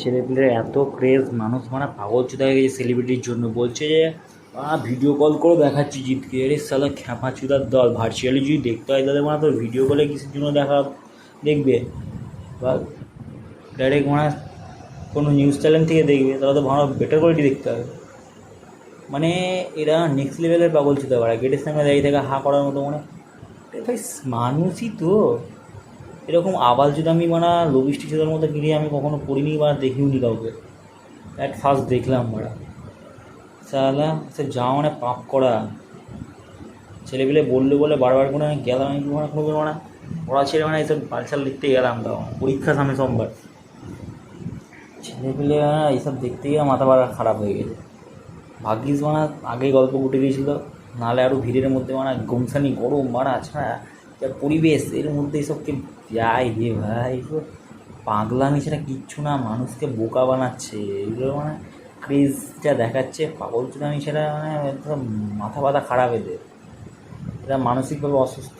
ছেলেপিলের এত ক্রেজ মানুষ মানে পাগল চুদা হয়ে গেছে সেলিব্রিটির জন্য। বলছে যে ভিডিও কল করে দেখাচ্ছি জিতকে আরে সালা খ্যাপা চুদার দল। ভার্চুয়ালি যদি দেখতে হয় তাহলে মানে তোর ভিডিও কলে কিসের জন্য দেখা দেখবে। বা ডাইরেক্ট মানে কোনো নিউজ চ্যানেল থেকে দেখবে। তাহলে তো ভালো বেটার কোয়ালিটি দেখতে হবে। মানে এরা নেক্সট লেভেলের পাগল চুদা পারে গেটের সামনে দাঁড়িয়ে থাকা হা করার মতো মানে ভাই, মানুষই তো। এরকম আবাল যদি আমি মানে লবিষ্টি চোদার মতো গিয়ে আমি কখনো পড়িনি বা দেখিও নি কাউকে। অ্যাট ফার্স্ট দেখলাম মারা। সালা সে যা মানে পাপ করা। ছেলেপিলে বললে বলে বারবার করে আমি গেলাম, আমি মানে কোনো মানে পড়া ছেলে মানে এইসব বালছাল দেখতে গেলাম তাও। পরীক্ষা সামনে সোমবার। ছেলেপিলে মানে এইসব দেখতে গিয়ে মাথা বাড়া খারাপ হয়ে গেছে। ভাগ্যিস মানে আগে গল্প উঠে গিয়েছিল নাহলে আরও ভিড়ের মধ্যে মানে গমসানি গরম মারা, ছাড়া পরিবেশ, এর মধ্যে এসবকে যাই রে ভাই পাগলা পাগলামি ছাড়া কিচ্ছু না, মানুষকে বোকা বানাচ্ছে। এগুলো মানে ক্রেজটা দেখাচ্ছে, পাগল চুদামি ছাড়া মানে মাথা ব্যথা খারাপ এদের। এরা মানসিকভাবে অসুস্থ।